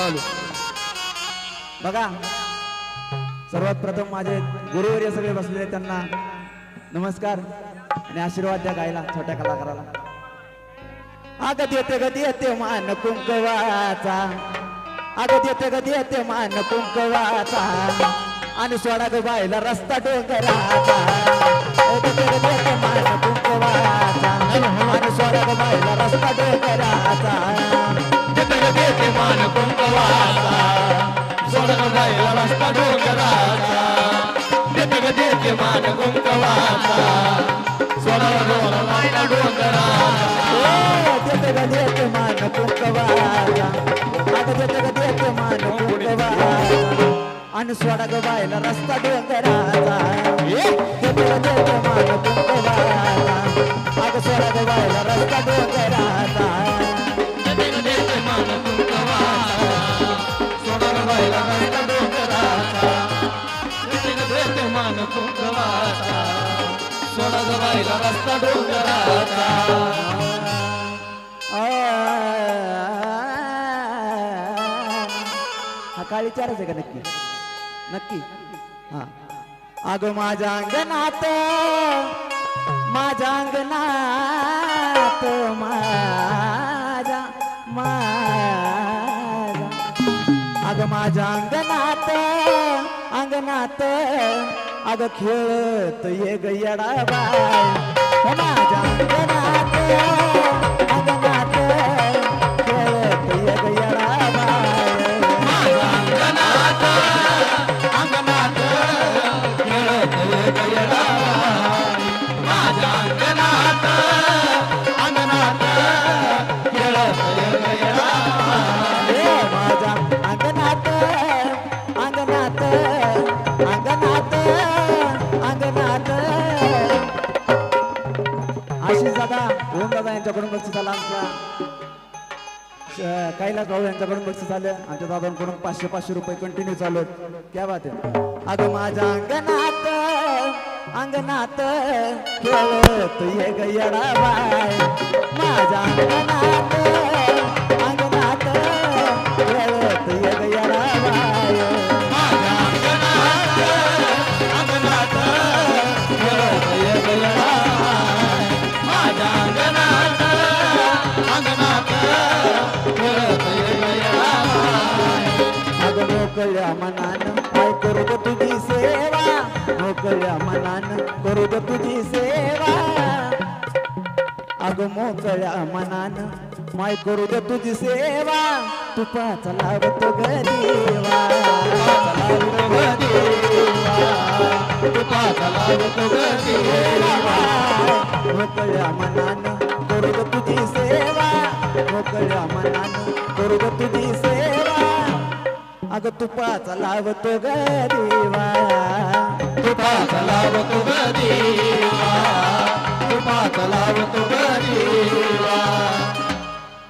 आलो बघा. सर्वात प्रथम माझे गुरुवर्य सगळे बसलेले त्यांना नमस्कार आणि आशीर्वाद द्या गायला छोट्या कलाकाराला. आग देते गती येते मान कुंकवाचा. अग देते गती देते मान कुंकवाचा. आणि सोडा ग बायला रस्ता डोंगराचा. मान कुंकवाचा. आणि सोडा ग बायला रस्ता डोंगराचा. कुंकवाचा सोडून जायला रस्ता डोंगराचा देते ग देते मान कुंकवाचा सोडून जायला डोंगराचा ओ, देते ग देते मान कुंकवाचा अग देते ग देते मान कुंकवाचा आणि सोडा ग बायला रस्ता डोंगराचा देते ग देते मान कुंकवाचा अग सोडा ग बायला रस्ता डोंगराचा सोडून रस्ता डोंगराचा हा काळी चारच आहे का नक्की नक्की हा अग माझ्या अंगणात माझ्या अंगणात माझ्या माझ्या अग माझ्या अंगणात अंगणात अग खेळत ये गयडा बाय हो माझ्या आशिष दादा ओम दादा यांच्याकडून बक्षीस आला आमच्या कैलास भाऊ यांच्याकडून बक्षीस आलं आमच्या दादांकडून पाचशे पाचशे रुपये कंटिन्यू चालू आहेत. क्या बात आहे. अगं माझ्या अंगणात अंगणात खेळत ये गयडा बाय माझ्या अंगणात मनान काय करू ग तुझी सेवा? मोकळ्या मनान करू ग तुझी सेवा. अगं मोकळ्या मनान माय करू ग तुझी सेवा? तुपाचा लावतो ग देवा. लावतो ग मोकळ्या करू ग तुझी सेवा. मोकळ्या मनान करू ग तुझी सेवा. अगं तुपाचा लावतो ग देवा. तुपाचा लावतो ग देवा. तुपाचा लावतो ग देवा.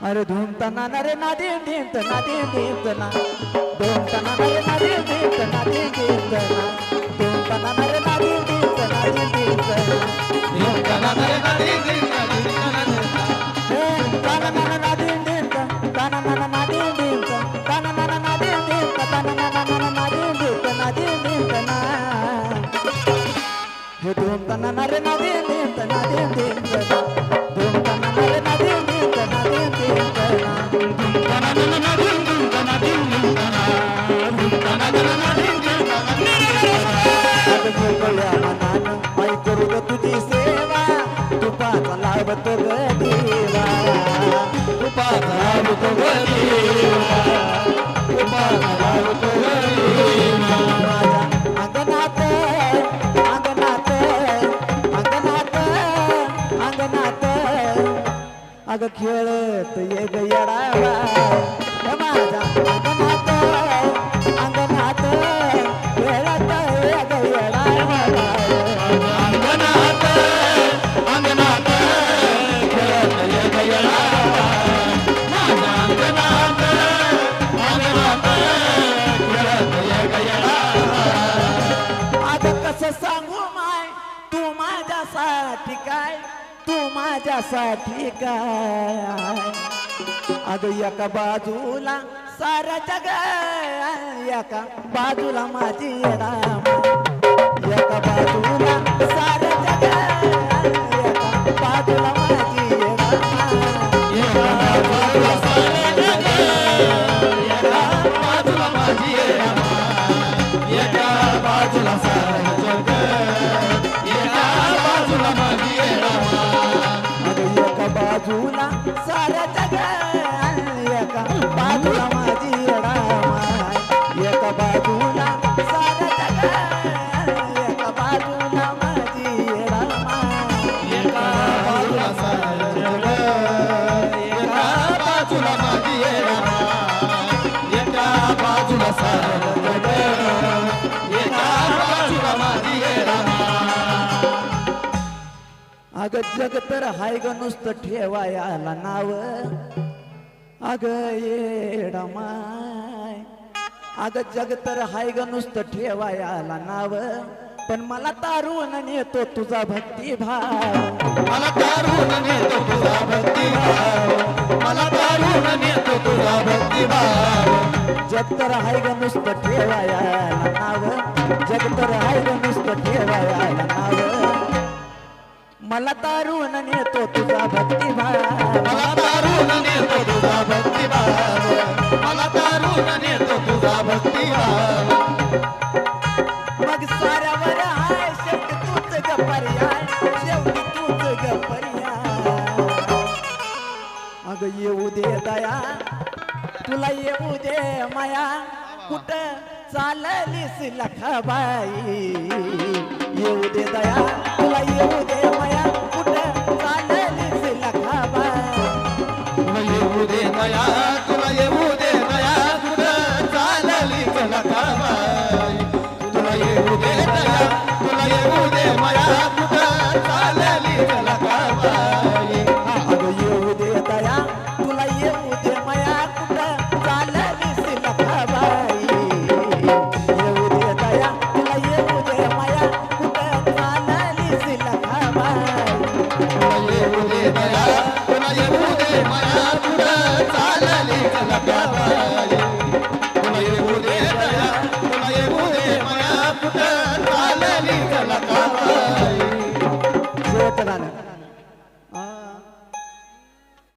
अरे धूम तना रे ना दीम दीम तना दीम दीम तना धूम तना रे ना दीम दीम तना दीम दीम तना धूम तना रे ना दीम दीम तना दीम दीम तना धिंकना नरे नदी धूम तना रे ना दीम दीम तना दीम दीम तना धूम तना रे ना दीम दीम तना दीम दीम तना धिंकना धिंकना धिं धिंकना धिं धिंकना. धिंकना धिंकना धिं धिंकना धिं धिंकना. अग मोकळ्या मनानं माई करू ग तुझी सेवा तुपाचा लावतो ग देवा तुपाचा लावतो ग देवा तुपाचा खेळत ये ग येडावा हे माझ्या अंगणात अंगणात खेळत ये ग येडावा अंगणात अंगणात खेळत एक येडा. माझ्या अंगणात अंगणात खेळत एक येडा. आता कसं सांगू माय तू माझ्यासाठी काय तू माझ्यासाठी काय अग एका बाजूला सारा जग एका बाजूला माझी येडामा एका बाजूला सारा जग एका बाजूला अग जग तर हाय ग नुसतं ठेवायाला नाव. अग येडमाय अग जग तर हाय ग नुसतं ठेवायाला नाव. पण मला तारून नेतो तुझा भक्ती भाव. मला तारून नेतो तुझा भक्तिभाव मला तारून नेतो तुझा भक्तिभाव जग तर हाय ग नुसतं ठेवायाला नाव. जग तर हाय ग नुसतं ठेवायाला नाव. मला तारून नेतो तुझा भक्ती भाव. मला तारून नेतो तुझा भक्तिभाव मला दे दया. तुला येऊ दे माया. कुठं चाललीस लखाबाई? येऊ दे दया. तुला येऊ दे माया.